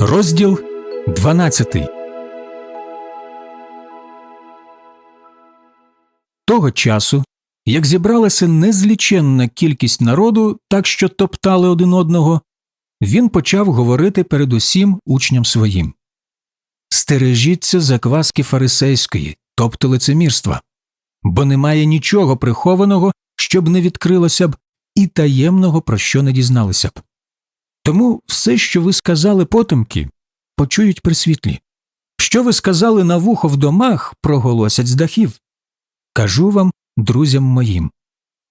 Розділ 12 Того часу, як зібралася незліченна кількість народу, так що топтали один одного, він почав говорити передусім учням своїм Стережіться закваски фарисейської, тобто лицемірства, бо немає нічого прихованого, щоб не відкрилося б, і таємного, про що не дізналися б. Тому все, що ви сказали потомки, почують при світлі. Що ви сказали на вухо в домах, проголосять з дахів. Кажу вам, друзям моїм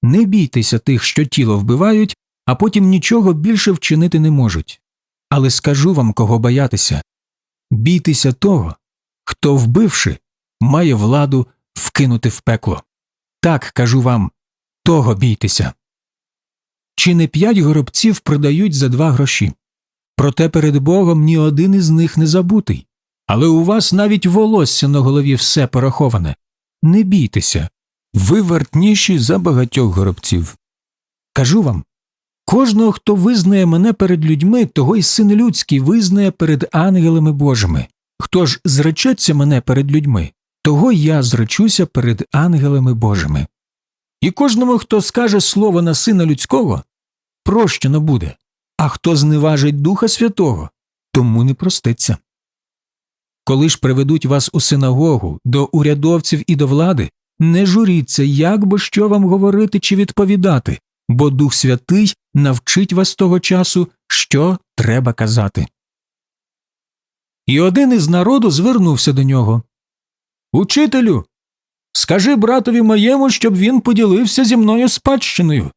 не бійтеся тих, що тіло вбивають, а потім нічого більше вчинити не можуть. Але скажу вам, кого боятися бійтеся того, хто, вбивши, має владу вкинути в пекло. Так кажу вам того бійтеся. Чи не п'ять горобців продають за два гроші? Проте перед Богом ні один із них не забутий. Але у вас навіть волосся на голові все пораховане. Не бійтеся, ви вартніші за багатьох горобців. Кажу вам кожного, хто визнає мене перед людьми, того й син людський визнає перед ангелами Божими. Хто ж зречеться мене перед людьми, того я зречуся перед ангелами Божими. І кожному, хто скаже слово на сина людського, прощено буде, а хто зневажить Духа Святого, тому не проститься. Коли ж приведуть вас у синагогу до урядовців і до влади, не журіться, як би що вам говорити чи відповідати, бо Дух Святий навчить вас того часу, що треба казати. І один із народу звернувся до нього Учителю, скажи братові моєму, щоб він поділився зі мною спадщиною.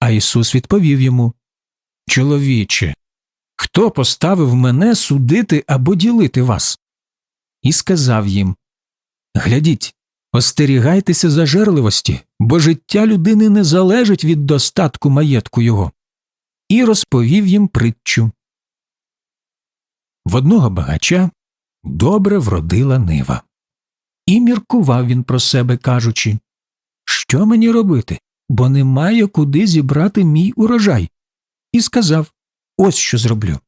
А Ісус відповів йому Чоловіче, хто поставив мене судити або ділити вас? І сказав їм Глядіть, остерігайтеся зажерливості, бо життя людини не залежить від достатку маєтку його. І розповів їм притчу. В одного багача добре вродила нива. І міркував він про себе, кажучи Що мені робити? Бо немає куди зібрати мій урожай. І сказав Ось що зроблю.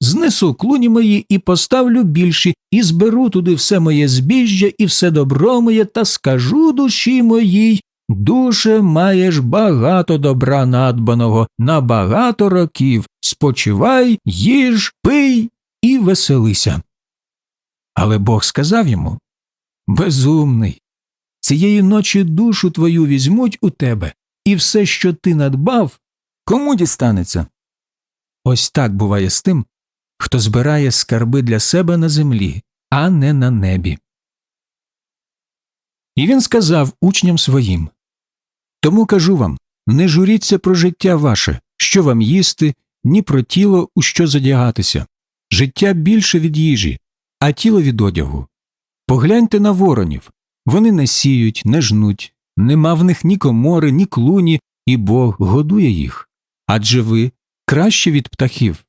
Знесу клуні мої і поставлю більші, і зберу туди все моє збіжжя і все добро моє, та скажу душі моїй Душе, маєш багато добра надбаного на багато років. Спочивай, їж, пий і веселися. Але Бог сказав йому Безумний, цієї ночі душу твою візьмуть у тебе, і все, що ти надбав, кому дістанеться? Ось так буває з тим, хто збирає скарби для себе на землі, а не на небі. І він сказав учням своїм Тому кажу вам не журіться про життя ваше, що вам їсти, ні про тіло, у що задягатися. Життя більше від їжі, а тіло від одягу. Погляньте на воронів вони не сіють, не жнуть, нема в них ні комори, ні клуні, і Бог годує їх. Адже ви краще від птахів.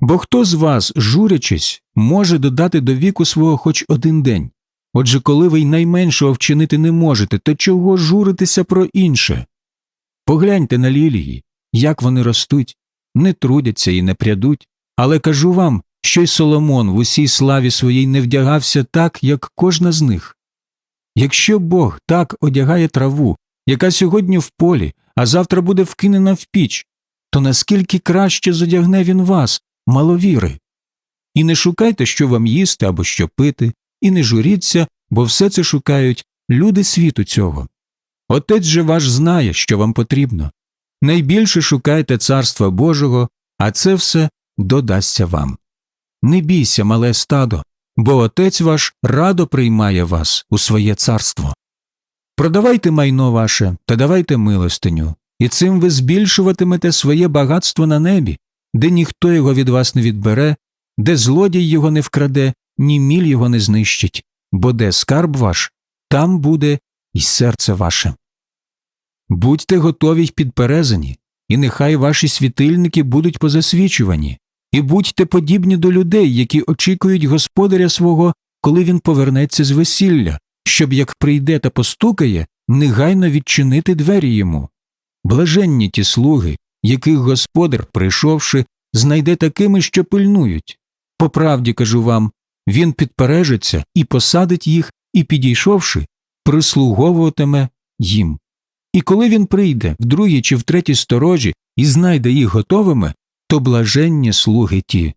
Бо хто з вас, журячись, може додати до віку свого хоч один день? Отже, коли ви й найменшого вчинити не можете, то чого журитися про інше? Погляньте на лілії, як вони ростуть, не трудяться і не прядуть, але кажу вам, що й Соломон в усій славі своїй не вдягався так, як кожна з них. Якщо Бог так одягає траву, яка сьогодні в полі, а завтра буде вкинена в піч, то наскільки краще зодягне він вас, маловіри? І не шукайте, що вам їсти або що пити, і не журіться, бо все це шукають люди світу цього. Отець же ваш знає, що вам потрібно. Найбільше шукайте Царства Божого, а це все додасться вам. Не бійся, мале стадо, бо отець ваш радо приймає вас у своє царство. Продавайте майно ваше та давайте милостиню, і цим ви збільшуватимете своє багатство на небі, де ніхто його від вас не відбере, де злодій його не вкраде, ні міль його не знищить, бо де скарб ваш, там буде і серце ваше. Будьте готові й підперезані, і нехай ваші світильники будуть позасвічувані, і будьте подібні до людей, які очікують господаря свого, коли він повернеться з весілля, щоб як прийде та постукає, негайно відчинити двері йому. Блаженні ті слуги, яких господар, прийшовши, знайде такими, що пильнують. По правді кажу вам, він підпережиться і посадить їх, і, підійшовши, прислуговуватиме їм. І коли він прийде в другій чи в третій сторожі і знайде їх готовими, то блаженні слуги ті.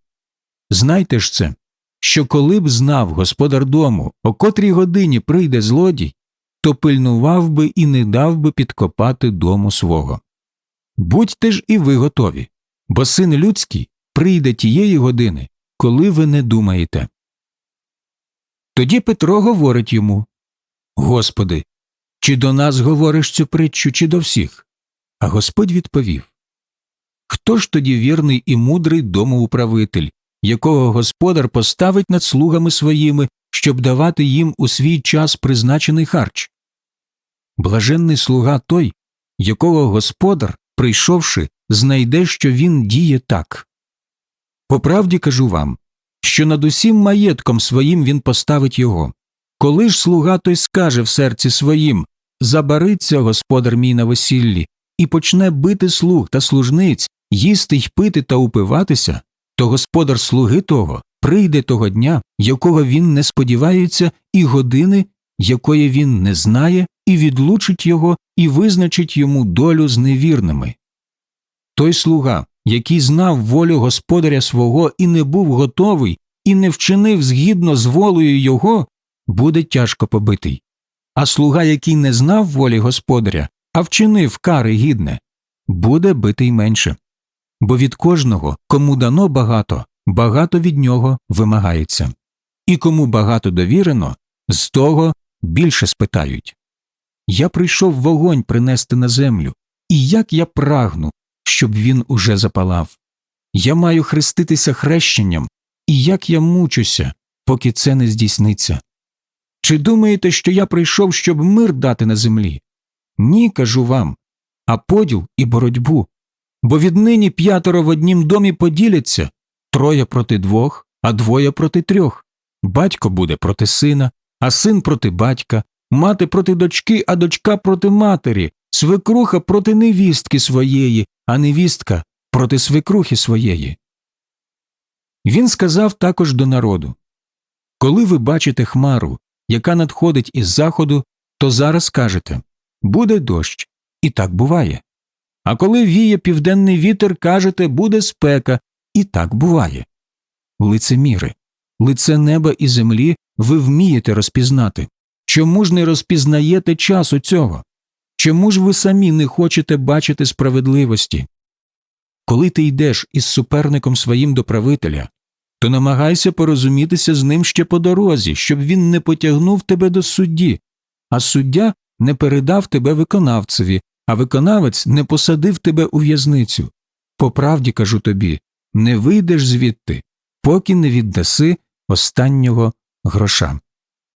Знайте ж це, що коли б знав господар дому, о котрій годині прийде злодій, то пильнував би і не дав би підкопати дому свого. Будьте ж і ви готові, бо син людський прийде тієї години, коли ви не думаєте. Тоді Петро говорить йому Господи, чи до нас говориш цю притчу, чи до всіх? А Господь відповів Хто ж тоді вірний і мудрий домоуправитель, якого господар поставить над слугами своїми, щоб давати їм у свій час призначений харч? Блаженний слуга той, якого господар, прийшовши, знайде, що він діє так. По правді кажу вам, що над усім маєтком своїм він поставить його. Коли ж слуга той скаже в серці своїм Забариться господар мій на весіллі, і почне бити слуг та служниць, їсти й пити та упиватися, то господар слуги того прийде того дня, якого він не сподівається, і години, якої він не знає, і відлучить його, і визначить йому долю з невірними. Той слуга, який знав волю господаря свого і не був готовий, і не вчинив згідно з волею його, буде тяжко побитий. А слуга, який не знав волі господаря, а вчинив кари гідне, буде битий менше. Бо від кожного, кому дано багато, багато від нього вимагається, і кому багато довірено, з того більше спитають. Я прийшов вогонь принести на землю, і як я прагну, щоб він уже запалав. Я маю хреститися хрещенням, і як я мучуся, поки це не здійсниться. Чи думаєте, що я прийшов, щоб мир дати на землі? Ні, кажу вам, а поділ і боротьбу. Бо віднині п'ятеро в однім домі поділяться троє проти двох, а двоє проти трьох. Батько буде проти сина, а син проти батька, мати проти дочки, а дочка проти матері, свекруха проти невістки своєї, а невістка проти свекрухи своєї. Він сказав також до народу Коли ви бачите хмару, яка надходить із заходу, то зараз кажете буде дощ, і так буває. А коли віє південний вітер, кажете буде спека, і так буває. Лицеміри, лице неба і землі ви вмієте розпізнати. Чому ж не розпізнаєте часу цього? Чому ж ви самі не хочете бачити справедливості? Коли ти йдеш із суперником своїм до правителя, то намагайся порозумітися з ним ще по дорозі, щоб він не потягнув тебе до судді, а суддя не передав тебе виконавцеві, а виконавець не посадив тебе у в'язницю. По правді кажу тобі не вийдеш звідти, поки не віддаси останнього гроша.